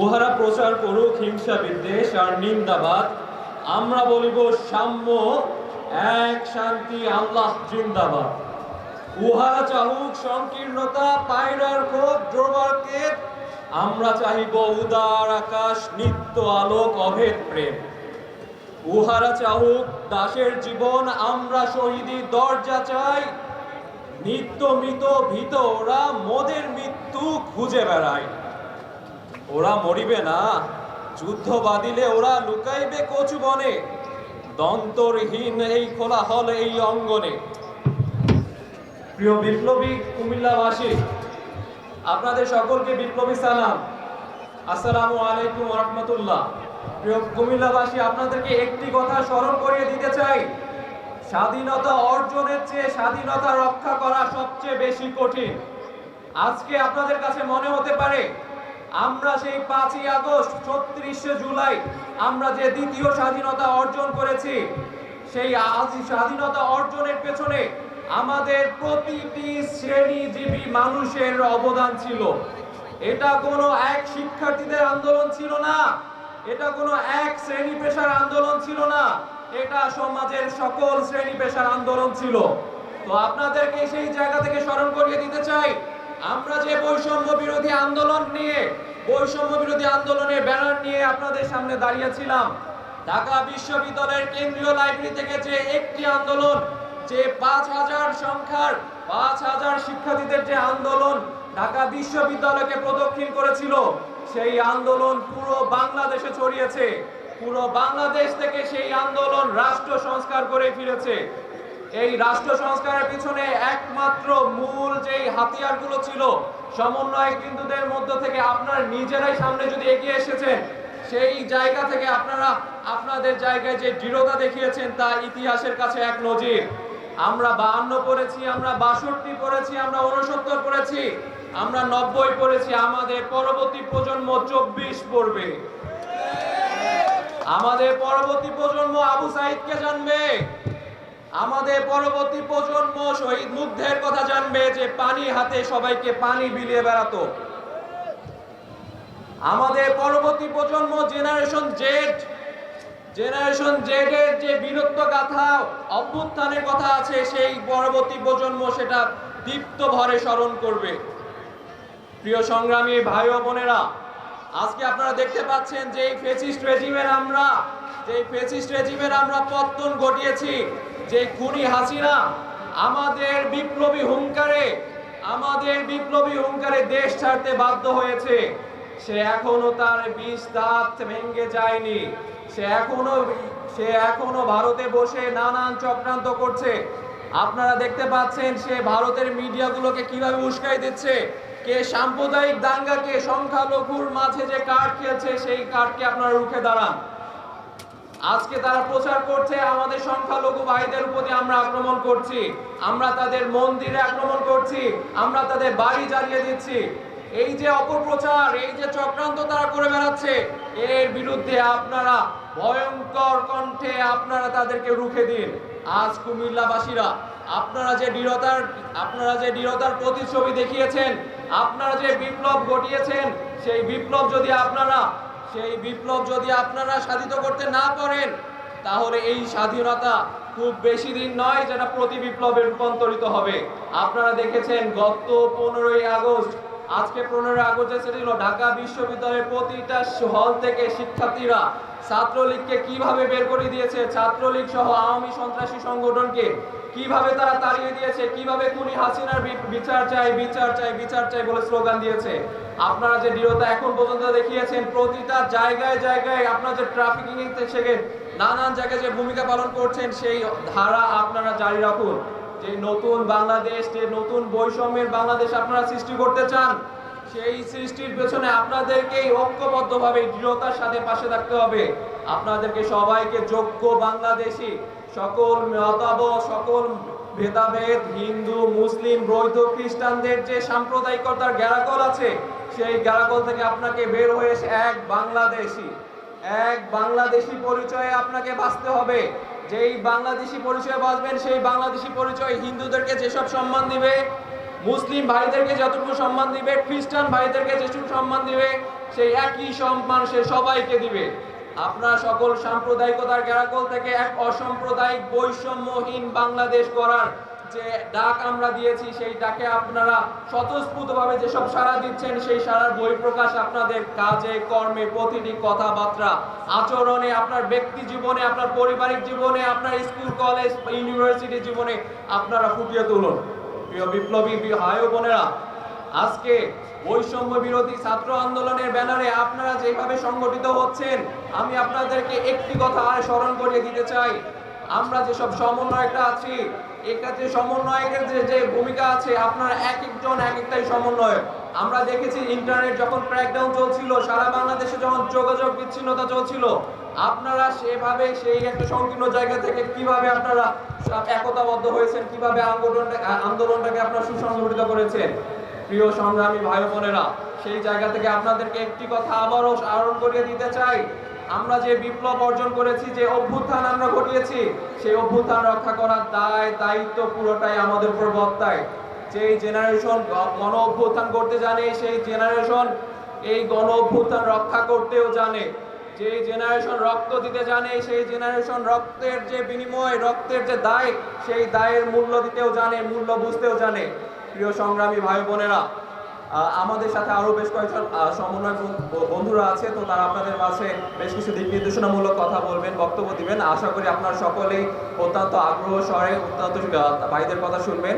উহারা প্রচার করুক, হিংসা, বিদ্বেষ আর নিন্দাবাদ। আমরা বলিব, সাম্য, এক, শান্তি, আল্লাহ, জিন্দাবাদ। উহারা চাহুক, সংকীর্ণতা, পায়রার ক্ষোভ দ্রোবারকে আমরা চাহিব, উদার আকাশ, নিত্য আলোক, অভেদ প্রেম। উহারা চাহুক, দাসের জীবন, আমরা শহীদি, দরজা চাই। নিত্য মৃত, ভীত ওরা, মোদের মৃত্যু খুঁজে বেড়ায়। ওরা মরিবে না। যুদ্ধ বাদিলে ওরা লুকাইবে কচু বনে। দন্তরহীন এই খোলা হল এই অঙ্গনে। প্রিয় বিপ্লবী কুমিল্লাবাসী, আপনাদের সকলকে বিপ্লবী সালাম। আসসালামু আলাইকুম রহমতুল্লাহ প্রিয় কুমিল্লাবাসী, আপনাদেরকে একটি কথা স্মরণ করিয়ে দিতে চাই। স্বাধীনতা অর্জনের চেয়ে স্বাধীনতা রক্ষা করা সবচেয়ে বেশি কঠিন। আজকে আপনাদের কাছে মনে হতে পারে আমরা সেই পাঁচই আগস্ট, ছত্রিশে জুলাই আমরা যে দ্বিতীয় স্বাধীনতা অর্জন করেছি, সেই স্বাধীনতা অর্জনের পেছনে আমাদের প্রতিটি শ্রেণীজীবী মানুষের অবদান ছিল। এটা কোনো এক শিক্ষার্থীদের আন্দোলন ছিল না, এটা কোনো এক শ্রেণি পেশার আন্দোলন ছিল না, এটা সমাজের সকল শ্রেণি পেশার আন্দোলন ছিল। তো আপনাদেরকে সেই জায়গা থেকে স্মরণ করিয়ে দিতে চাই আমরা যে বৈষম্য বিরোধী আন্দোলন নিয়ে, বৈষম্য বিরোধী আন্দোলনের ব্যানার নিয়ে আপনাদের সামনে দাঁড়িয়েছিলাম, ঢাকা বিশ্ববিদ্যালয়ের কেন্দ্রীয় লাইব্রেরি থেকে যে একটি আন্দোলন, যে পাঁচ হাজার সংখ্যার, পাঁচ হাজার শিক্ষার্থীদের যে আন্দোলন ঢাকা বিশ্ববিদ্যালয়কে প্রদক্ষিণ করেছিল, সেই আন্দোলন পুরো বাংলাদেশে ছড়িয়েছে। পুরো বাংলাদেশ থেকে সেই আন্দোলন রাষ্ট্র সংস্কার করে ফিরেছে। এই রাষ্ট্র সংস্কারের পিছনে একমাত্র মূল যেই হাতিয়ারগুলো ছিল সমন্বয় বিন্দুদের মধ্য থেকে আপনারা নিজেরাই সামনে যদি এগিয়ে এসেছেন, সেই জায়গা থেকে আপনারা আপনাদের জায়গায় যে দৃঢ়তা দেখিয়েছেন তা ইতিহাসের কাছে এক নজির। আমরা বাহান্ন পড়েছি, আমরা বাষট্টি পড়েছি, আমরা উনসত্তর পড়েছি, আমরা নব্বই পড়েছি, আমাদের পরবর্তী প্রজন্ম চব্বিশ পড়বে। আমাদের পরবর্তী প্রজন্ম আবু সাইদকে জানবে। আমাদের পরবর্তী প্রজন্ম শহীদ মুগ্ধের কথা জানবে যে পানি হাতে সবাইকে পানি বিলিয়ে বেড়াতো। আমাদের পরবর্তী প্রজন্ম জেনারেশন জেড জেনারেশন জেড এর যে বীরত্ব গাথা অভ্যুত্থানের কথা আছে, সেই পরবর্তী প্রজন্ম সেটা দীপ্ত ভরে স্মরণ করবে। প্রিয় সংগ্রামী ভাই ও বোনেরা, আজকে আপনারা দেখতে পাচ্ছেন যে এই ফেসিস্ট রেজিমের আমরা, যে ফেসিস্ট রেজিমের আমরা পত্তন ঘটিয়েছি। যে খুনি হাসিনা আমাদের বিপ্লবী হুঙ্কারে, আমাদের বিপ্লবী হুঙ্কারে দেশ ছাড়তে বাধ্য হয়েছে, সে এখনও তার বিষ দাঁত ভেঙে যায়নি, সে এখনও সে এখনও ভারতে বসে নানান চক্রান্ত করছে। আপনারা দেখতে পাচ্ছেন সে ভারতের মিডিয়াগুলোকে কীভাবে উস্কাই দিচ্ছে, কে সাম্প্রদায়িক দাঙ্গাকে সংখ্যালঘুর মাঝে যে কার্ড খেলছে, সেই কার্ডকে আপনারা রুখে দাঁড়ান। আজকে তারা প্রচার করছে আমাদের সংখ্যালঘু ভাইদের প্রতি আমরা আক্রমণ করছি। আমরা তাদের মন্দিরে আক্রমণ করছি। আমরা তাদের বাড়ি জ্বালিয়ে দিচ্ছি। এই যে অপপ্রচার, এই যে চক্রান্ত তারা করে বেড়াচ্ছে, এর বিরুদ্ধে আপনারা ভয়ঙ্কর কণ্ঠে আপনারা তাদেরকে রুখে দিন। আজ কুমিল্লাবাসীরা, আপনারা যে দৃঢ়তার, আপনারা যে দৃঢ়তার প্রতিচ্ছবি দেখিয়েছেন, আপনারা যে বিপ্লব ঘটিয়েছেন, সেই বিপ্লব যদি আপনারা সেই বিপ্লব যদি আপনারা সাধিত করতে না পারেন, তাহলে এই স্বাধীনতা খুব বেশি দিন নয় যেটা প্রতি বিপ্লবে রূপান্তরিত হবে। আপনারা দেখেছেন গত পনেরোই আগস্ট আজকে পনেরোই আগস্ট এসেছিল ঢাকা বিশ্ববিদ্যালয়ের প্রতিটা হল থেকে শিক্ষার্থীরা ছাত্রলীগকে কীভাবে বের করে দিয়েছে? ছাত্রলীগ সহ আওয়ামী সন্ত্রাসী সংগঠনকে কীভাবে তারা তাড়িয়ে দিয়েছে? কীভাবে খুনি হাসিনার বিচার চাই বিচার চাই বিচার চাই বলে স্লোগান দিয়েছে? আপনারা যে দৃঢ়তা এখন পর্যন্ত দেখিয়েছেন, প্রতিটা জায়গায় জায়গায় আপনারা যে ট্রাফিকিং থেকে নানান জায়গায় যে ভূমিকা পালন করছেন, সেই ধারা আপনারা জারি রাখুন। যে নতুন বাংলাদেশ, যে নতুন বৈষম্যের বাংলাদেশ আপনারা সৃষ্টি করতে চান, সেই সৃষ্টির পেছনে আপনাদেরকেই ঐক্যবদ্ধভাবে, দৃঢ়তার সাথে পাশে থাকতে হবে। আপনাদেরকে সবাইকে যোগ্য বাংলাদেশি, সকল মতাবত সকল ভেদাভেদ, হিন্দু, মুসলিম, বৌদ্ধ, খ্রিস্টানদের যে সাম্প্রদায়িকতার গ্যারাকল আছে, সেই গ্যারাকল থেকে আপনাকে বের হয়ে এক বাংলাদেশি এক বাংলাদেশি পরিচয়ে আপনাকে বাঁচতে হবে। যেই বাংলাদেশি পরিচয় বাঁচবেন, সেই বাংলাদেশি পরিচয় হিন্দুদেরকে যেসব সম্মান দিবে, মুসলিম ভাইদেরকে যতটুকু সম্মান দিবে, খ্রিস্টান ভাইদেরকে যেটুকু সম্মান দিবে, সেই একই সম্মান সে সবাইকে দিবে। আপনার সকল সাম্প্রদায়িকতার গ্যারাকল থেকে এক অসাম্প্রদায়িক বৈষম্যহীন বাংলাদেশ করার যে ডাক আমরা দিয়েছি, সেই ডাকে আপনারা স্বতঃস্ফূর্তভাবে যেসব সাড়া দিচ্ছেন, সেই সারার বহিঃপ্রকাশ আপনাদের কাজে, কর্মে, প্রতিটি কথাবার্তা, আচরণে, আপনার ব্যক্তি জীবনে, আপনার পারিবারিক জীবনে, আপনার স্কুল, কলেজ, ইউনিভার্সিটি জীবনে আপনারা ফুটিয়ে তুলুন। প্রিয় বিপ্লবী ভাই বোনেরা, আজকে বৈষম্য বিরোধী ছাত্র আন্দোলনের ব্যানারে আপনারা যেভাবে সংগঠিত হচ্ছেন, আমি আপনাদেরকে একটি কথা আর স্মরণ করিয়ে দিতে চাই। আমরা যেসব সমন্বয়করা আছি এক্ষেত্রে সমন্বয়কের যে যে ভূমিকা আছে, আপনার এক একজন এক একটাই সমন্বয়ক। আমরা দেখেছি ইন্টারনেট যখন ক্র্যাকডাউন চলছিল, সারা বাংলাদেশে যখন যোগাযোগ বিচ্ছিন্নতা চলছিল, আপনারা সেভাবে সেই একটা সংকীর্ণ জায়গা থেকে কীভাবে আপনারা একতাবদ্ধ হয়েছেন, কীভাবে আন্দোলনটা আন্দোলনটাকে আপনারা সুসংগঠিত করেছেন? প্রিয় সংগ্রামী ভাই বোনেরা, সেই জায়গা থেকে আপনাদেরকে একটি কথা আবারও স্মরণ করিয়ে দিতে চাই। আমরা যে বিপ্লব অর্জন করেছি, যে অভ্যুত্থান আমরা ঘটিয়েছি, সেই অভ্যুত্থান রক্ষা করার দায়, দায়িত্ব পুরোটাই আমাদের উপর বর্তায়। যেই জেনারেশন গণ অভ্যুত্থান করতে জানে, সেই জেনারেশন এই গণ অভ্যুত্থান রক্ষা করতেও জানে। যে জেনারেশন রক্ত দিতে জানে, সেই জেনারেশন রক্তের যে বিনিময়, রক্তের যে দায়, সেই দায়ের মূল্য দিতেও জানে, মূল্য বুঝতেও জানে। প্রিয় সংগ্রামী ভাই বোনেরা আমাদের সাথে আরও বেশ কয়েকজন সমন্বয় বন্ধুরা আছে, তো তারা আপনাদের মাঝে বেশ কিছু দিক নির্দেশনামূলক কথা বলবেন, বক্তব্য দিবেন। আশা করি আপনারা সকলেই অত্যন্ত আগ্রহ সহায় অত্যন্ত ভাইদের কথা শুনবেন।